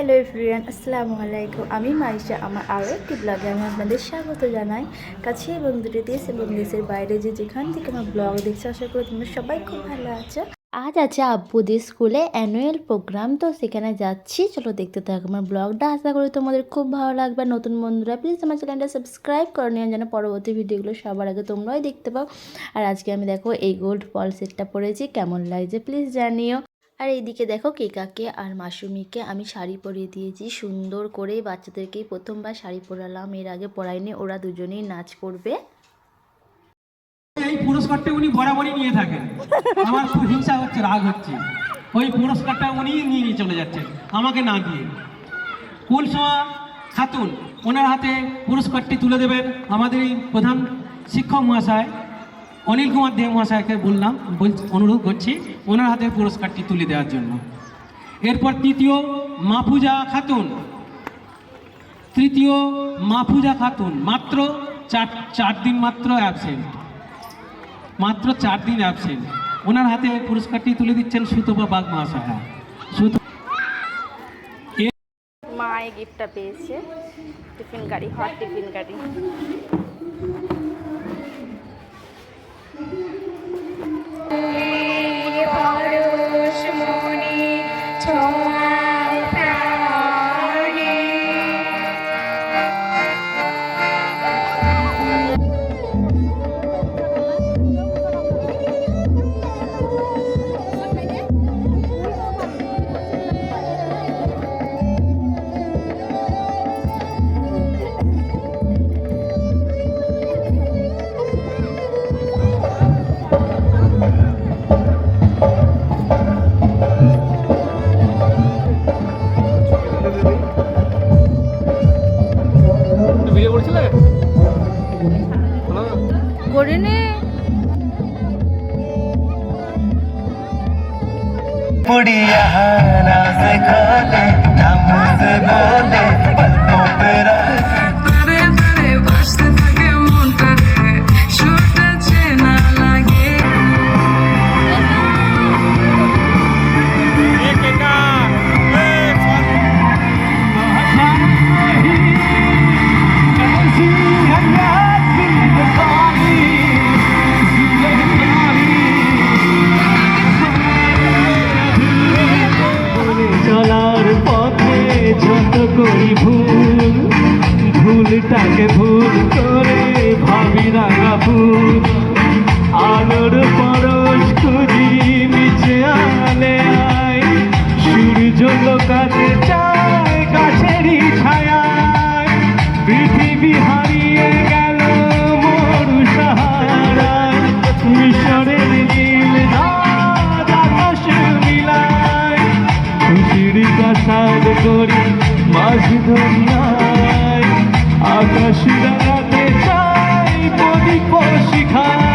Everyone আসসালামু আলাইকুম আমি মাইশা, আমার আরও একটি ব্লগে আমি আপনাদের স্বাগত জানাই। কাছে এবং দূরে দেশ এবং দেশের বাইরে যে যেখান থেকে আমার ব্লগ দেখছে, আশা করি তোমরা সবাই খুব ভালো আছো। আজ আছে আব্বুদের স্কুলে অ্যানুয়াল প্রোগ্রাম তো সেখানে যাচ্ছি। চলো দেখতে থাকো আমার ব্লগটা আশা করি তোমাদের খুব ভালো লাগবে। নতুন বন্ধুরা প্লিজ আমার চ্যানেলটা সাবস্ক্রাইব করে নিও, যেন পরবর্তী ভিডিওগুলো সবার আগে তোমরাই দেখতে পাও। আর আজকে আমি দেখো এই গোল্ড ফল সেটটা পরেছি। কেমন লাগছে প্লিজ জানিও। আর এইদিকে দেখো কেকাকে আর মাসুমিকে আমি শাড়ি পরিয়ে দিয়েছি। সুন্দর করে বাচ্চাদেরকেই প্রথমবার শাড়ি পরালাম। এর আগে পরাইনি ওরা দুজনেই নাচ করবে। এই পুরস্কারটা উনি বরাবরই নিয়ে থাকেন। আমার খুব হিংসা হচ্ছে, রাগ হচ্ছে। ওই পুরস্কারটা উনি নিয়ে নিয়ে চলে যাচ্ছেন, আমাকে না দিয়ে। কুলসোয়া খাতুন, ওনার হাতে পুরস্কারটি তুলে দেবেন আমাদের এই প্রধান শিক্ষক মহাশয়। অনিল কুমার দেব মহাশয়কে বললাম, বল- অনুরোধ করছি ওনার হাতে পুরস্কারটি তুলে দেওয়ার জন্য। এরপর তৃতীয় মাফুজা খাতুন। তৃতীয় মাফুজা খাতুন, মাত্র চার চার দিন মাত্র অ্যাবসেন্ট মাত্র চার দিন অ্যাবসেন্ট ওনার হাতে পুরস্কারটি তুলে দিচ্ছেন সুতপা বাগ মহাশয়া। সুত মা এই গিফটটা পেয়েছে। টিফিন গাড়ি হট টিফিন গাড়ি। ধরে নে পুড়িয়া যত করি ভুল ভুলটাকে ভুল আকাশ দাঁড়াতে চাই প্রদীপ শিখায়।